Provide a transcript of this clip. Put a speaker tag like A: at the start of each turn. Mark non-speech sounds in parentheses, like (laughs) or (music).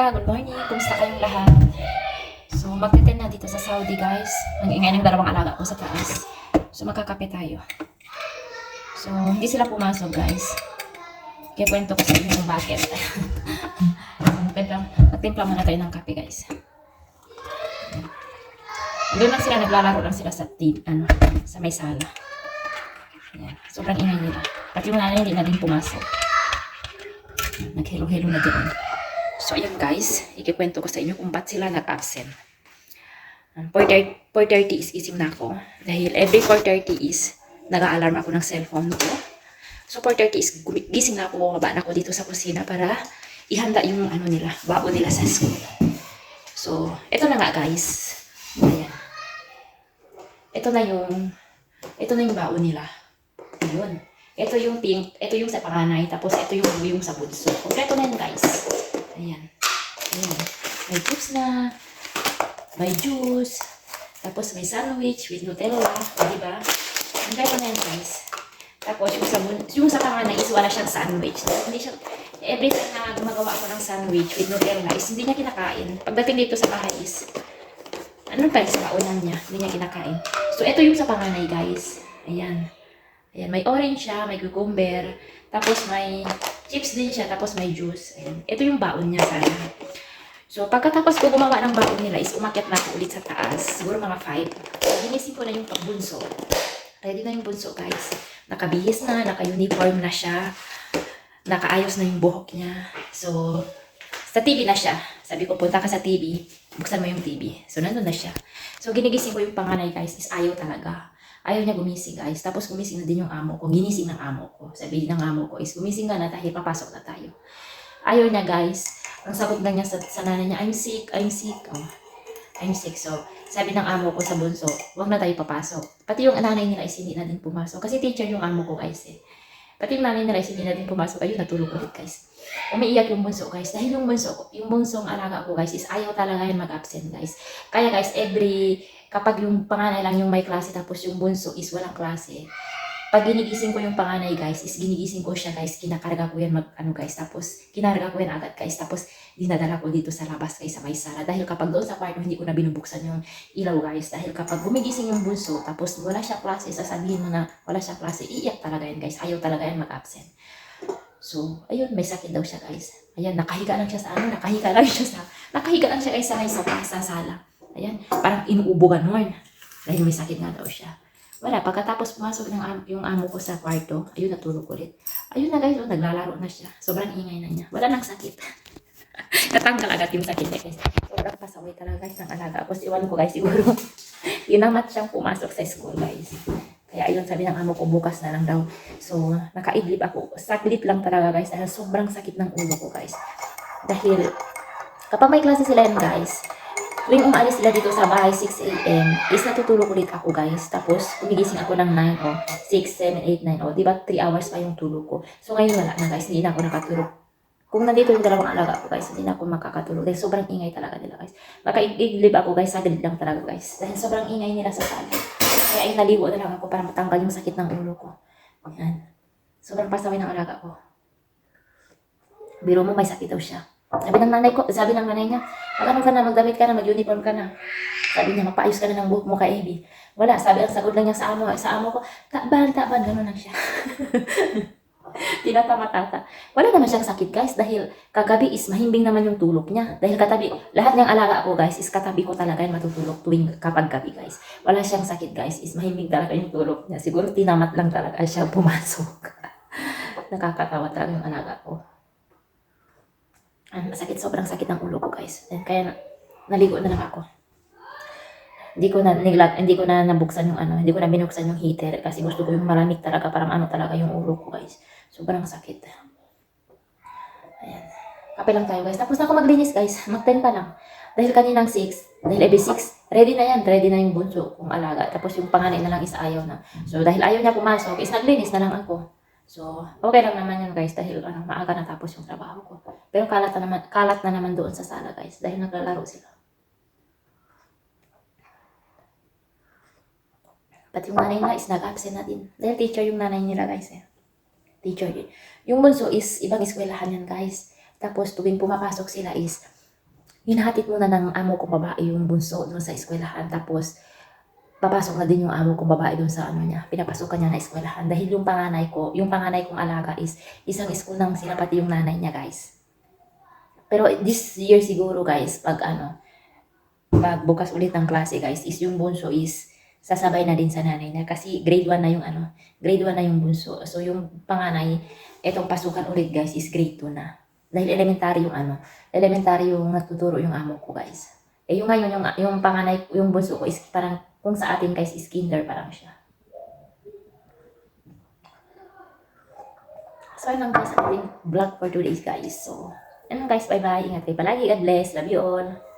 A: umaga, good morning. Kumusta kayong lahat? So, magtitin na dito sa Saudi, guys. Ang ingay ng dalawang alaga ko sa taas. So, makakape tayo. So, hindi sila pumasok, guys. Kaya kwento ko sa inyo kung bakit. (laughs) Magtimpla, muna tayo ng kape, guys. Doon lang sila, naglalaro lang sila sa TV, ano, sa may sala. Ayan. Sobrang ingay nila. Pati yung nanay hindi na din pumasok. Naghelo-helo na doon. So, ayan guys, ikikwento ko sa inyo kung ba't sila nag-absent. Um, 4.30 4.30 is gising na ako. Dahil every 4.30 is nag-alarm ako ng cellphone ko. So, 4.30 is gising na ako, bumaba na ako dito sa kusina para ihanda yung ano nila, babo nila sa school. So, ito na nga guys. Ayan. Ito na yung, ito na yung baon nila. Ayun. Ito yung pink, ito yung sa panganay, tapos ito yung yung sa bunso. Kompleto na yan guys. Ayan. Ayan. May chips na, may juice, tapos may sandwich with Nutella, di ba? Kompleto na yan guys. Tapos yung sa, yung sa panganay is wala siyang sandwich. Hindi siya, every time na gumagawa ako ng sandwich with Nutella is hindi niya kinakain. Pagdating dito sa bahay is, ano pa sa kaunan niya, hindi niya kinakain. So, ito yung sa panganay guys. Ayan. Ayan, may orange siya, may cucumber, tapos may chips din siya, tapos may juice. Ayan. Ito yung baon niya sana. So, pagkatapos ko gumawa ng baon nila is umakyat na ako ulit sa taas. Siguro mga 5. So, ginising ko na yung pagbunso. Ready na yung bunso, guys. Nakabihis na, naka-uniform na siya. Nakaayos na yung buhok niya. So, sa TV na siya. Sabi ko, punta ka sa TV. Buksan mo yung TV. So, nandun na siya. So, ginigising ko yung panganay, guys, is ayaw talaga. Ayaw niya gumising, guys. Tapos, gumising na din yung amo ko. Ginising ng amo ko. Sabi ng amo ko is, gumising ka na dahil papasok na tayo. Ayaw niya, guys. Ang sagot lang niya sa, sa nanay niya, I'm sick, I'm sick. Oh, I'm sick. So, sabi ng amo ko sa bunso, huwag na tayo papasok. Pati yung nanay nila is hindi na din pumasok. Kasi teacher yung amo ko, guys, eh. Pati yung nanay nila is hindi na din pumasok. Ayun, natulog ulit, guys. Umiiyak yung bunso, guys. Dahil yung bunso, ko- yung bunsong alaga ko, guys, is ayaw talaga yan mag-absent, guys. Kaya, guys, every, kapag yung panganay lang yung may klase, tapos yung bunso is walang klase, pag ginigising ko yung panganay, guys, is ginigising ko siya, guys, kinakarga ko yan mag, ano, guys, tapos, kinarga ko yan agad, guys, tapos, dinadala ko dito sa labas, guys, sa may sala. Dahil kapag doon sa kwarto, hindi ko na binubuksan yung ilaw, guys, dahil kapag gumigising yung bunso, tapos wala siya klase, sasabihin mo na wala siya klase, iiyak talaga yan, guys, ayaw talaga yan mag-absent. So, ayun, may sakit daw siya, guys. Ayan, nakahiga lang siya sa ano, nakahiga lang siya sa, nakahiga lang siya, guys, sa may sofa, sa sala. Ayan, parang inuubo ganon. Dahil may sakit nga daw siya. Wala, pagkatapos pumasok ng am- yung amo ko sa kwarto, ayun, natulog ulit. Ayun na guys, oh, naglalaro na siya. Sobrang ingay na niya. Wala nang sakit. (laughs) Natanggal agad yung sakit niya guys. Sobrang pasaway talaga guys ng alaga. Tapos iwan ko guys, (laughs) siguro inamat siyang pumasok sa school guys. Kaya ayun, sabi ng amo ko, bukas na lang daw. So, nakaidlip ako. Saglit lang talaga guys, dahil sobrang sakit ng ulo ko guys. Dahil, kapag may klase sila yan guys, tuwing umalis sila dito sa bahay 6 a.m. is natutulog ulit ako guys. Tapos gumigising ako ng 9 o 6, 7, 8, 9 o. Diba 3 hours pa yung tulog ko. So ngayon wala na guys. Hindi na ako nakatulog. Kung nandito yung dalawang alaga ko guys, hindi na ako makakatulog. Dahil sobrang ingay talaga nila guys. Makaiglib ako guys, saglit lang talaga guys. Dahil sobrang ingay nila sa sala. Kaya ay naligo na lang ako para matanggal yung sakit ng ulo ko. Yan. Sobrang pasaway ng alaga ko. Biro mo may sakit daw siya. Sabi ng nanay ko, sabi ng nanay niya, mag-ano ka na, magdamit ka na, mag-uniform ka na. Sabi niya, mapaayos ka na ng buhok mo kay Abby. Wala, sabi ang sagot lang niya sa amo, sa amo ko, taban, taban, gano'n lang siya. (laughs) Tinatama-tata. Wala naman siyang sakit guys dahil kagabi is mahimbing naman yung tulog niya. Dahil katabi, lahat ng alaga ko guys is katabi ko talaga yung matutulog tuwing kapag gabi guys. Wala siyang sakit guys is mahimbing talaga yung tulog niya. Siguro tinamat lang talaga siya pumasok. (laughs) Nakakatawa talaga yung alaga ko. Ano, masakit, sobrang sakit ng ulo ko, guys. And kaya, na- naligo na lang ako. Hindi ko na, niglat, hindi ko na nabuksan yung ano, hindi ko na binuksan yung heater kasi gusto ko yung malamig talaga, parang ano talaga yung ulo ko, guys. Sobrang sakit. Ayan. Kape lang tayo, guys. Tapos na ako maglinis, guys. Mag-10 pa lang. Dahil kaninang 6, dahil every 6, ready na yan, ready na yung bunso kung alaga. Tapos yung panganay na lang is ayaw na. So, dahil ayaw niya pumasok, is naglinis na lang ako. So, okay lang naman yun guys dahil ano, maaga natapos yung trabaho ko. Pero kalat na naman, kalat na naman doon sa sala guys dahil naglalaro sila. Pati yung nanay nila is nag-absent na din. Dahil teacher yung nanay nila guys eh. Teacher din. Yung bunso is ibang eskwelahan yan guys. Tapos tuwing pumapasok sila is hinahatid muna ng amo kong babae yung bunso doon sa eskwelahan. Tapos, papasok na din yung amo kong babae doon sa ano niya. Pinapasok niya na eskwelahan. Dahil yung panganay ko, yung panganay kong alaga is isang school ng sila pati yung nanay niya guys. Pero this year siguro guys, pag ano, pag bukas ulit ng klase guys, is yung bunso is sasabay na din sa nanay niya. Kasi grade 1 na yung ano, grade 1 na yung bunso. So yung panganay, etong pasukan ulit guys is grade 2 na. Dahil elementary yung ano, elementary yung natuturo yung amo ko guys. Eh yung ngayon, yung, yung panganay, yung bunso ko is parang, kung sa atin guys is kinder parang siya. So yun lang guys, ating vlog for today's guys. So, lang guys, bye bye. Ingat kayo palagi. God bless. Love you all.